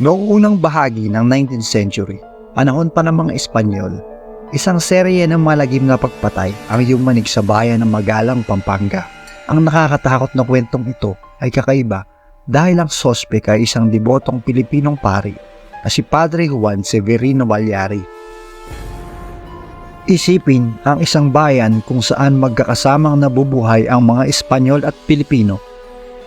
Noong unang bahagi ng 19th century, panahon pa ng mga Espanyol, isang serye ng malagim na pagpatay ang yumanig sa bayan ng Magalang, Pampanga. Ang nakakatakot na kwentong ito ay kakaiba dahil ang sospek ay isang debotong Pilipinong pari na si Padre Juan Severino Valyari. Isipin ang isang bayan kung saan magkakasamang nabubuhay ang mga Espanyol at Pilipino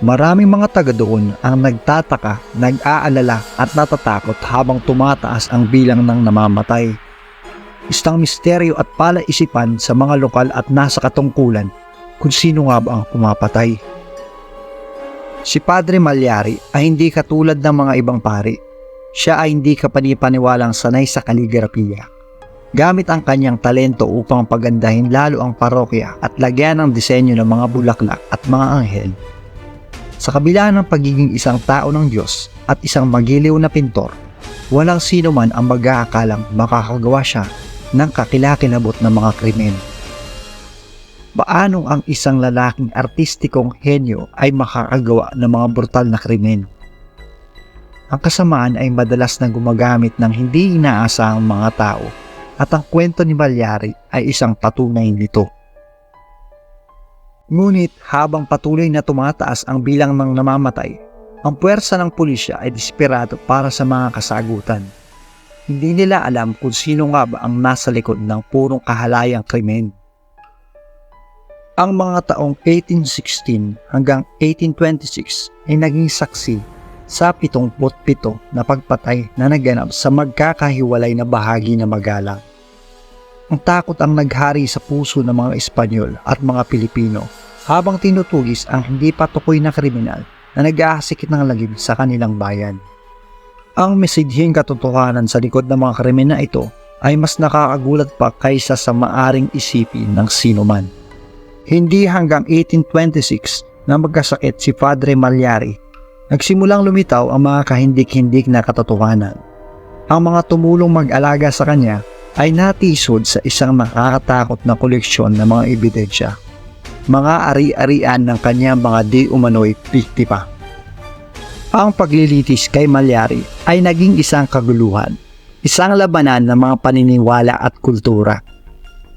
Maraming mga taga doon ang nagtataka, nag-aalala at natatakot habang tumataas ang bilang ng namamatay. Isang misteryo at palaisipan sa mga lokal at nasa katungkulan kung sino nga ba ang pumapatay. Si Padre Malyari ay hindi katulad ng mga ibang pari. Siya ay hindi kapanipaniwalang sanay sa kaligrafiya. Gamit ang kanyang talento upang pagandahin lalo ang parokya at lagyan ng disenyo ng mga bulaklak at mga anghel sa kabila ng pagiging isang tao ng Diyos at isang magiliw na pintor, walang sino man ang mag-aakalang makakagawa siya ng kakilakilabot ng mga krimen. Paano ang isang lalaking artistikong henyo ay makakagawa ng mga brutal na krimen? Ang kasamaan ay madalas na gumagamit ng hindi inaasahang mga tao at ang kwento ni Malyari ay isang patunay nito. Ngunit habang patuloy na tumataas ang bilang ng namamatay, ang puwersa ng pulisya ay desperado para sa mga kasagutan. Hindi nila alam kung sino nga ba ang nasa likod ng purong kahalayang krimen. Ang mga taong 1816 hanggang 1826 ay naging saksi sa 77 na pagpatay na naganap sa magkakahiwalay na bahagi ng Magalang. Ang takot ang naghari sa puso ng mga Espanyol at mga Pilipino habang tinutugis ang hindi patukoy na kriminal na nag-aasikit ng lagim sa kanilang bayan. Ang mesidhing katotohanan sa likod ng mga krimen na ito ay mas nakakagulat pa kaysa sa maaring isipin ng sino man. Hindi hanggang 1826 na magkasakit si Padre Malyari, nagsimulang lumitaw ang mga kahindik-hindik na katotohanan. Ang mga tumulong mag-alaga sa kanya ay natisod sa isang nakakatakot na koleksyon ng mga ebidensya. Mga ari-arian ng kanyang mga di umano'y biktima. Ang paglilitis kay Malyari ay naging isang kaguluhan, isang labanan ng mga paniniwala at kultura.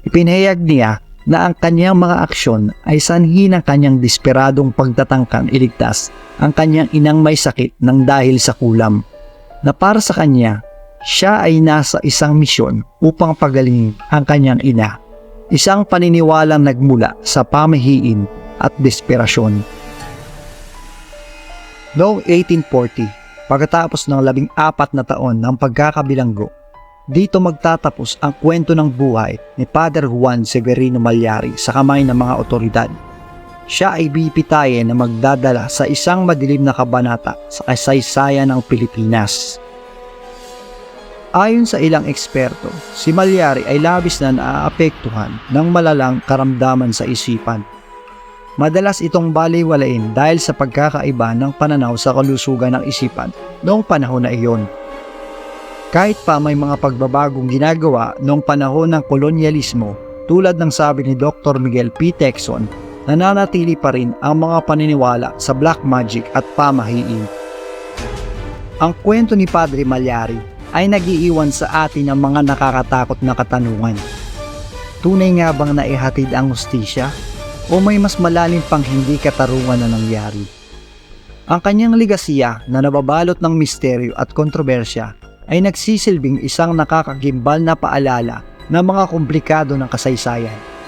Ipinahayag niya na ang kanyang mga aksyon ay sanhi ng kanyang desperadong pagtatangkang iligtas ang kanyang inang may sakit ng dahil sa kulam, na para sa kanya siya ay nasa isang misyon upang pagalingin ang kanyang ina. Isang paniniwalang nagmula sa pamahiin at desperasyon. Noong 1840, pagkatapos ng labing apat na taon ng pagkakabilanggo, dito magtatapos ang kwento ng buhay ni Father Juan Severino Malyari sa kamay ng mga otoridad. Siya ay bipitayin na magdadala sa isang madilim na kabanata sa kasaysayan ng Pilipinas. Ayon sa ilang eksperto, si Malyari ay labis na naaapektuhan ng malalang karamdaman sa isipan. Madalas itong baliwalain dahil sa pagkakaiba ng pananaw sa kalusugan ng isipan noong panahon na iyon. Kahit pa may mga pagbabagong ginagawa noong panahon ng kolonyalismo tulad ng sabi ni Dr. Miguel P. Texon, nananatili pa rin ang mga paniniwala sa black magic at pamahiin. Ang kwento ni Padre Malyari ay nagiiwan sa atin ng mga nakakatakot na katanungan. Tunay nga bang naihatid ang hustisya o may mas malalim pang hindi katarungan na nangyari? Ang kanyang ligasiya na nababalot ng misteryo at kontrobersya ay nagsisilbing isang nakakagimbal na paalala ng mga komplikado ng kasaysayan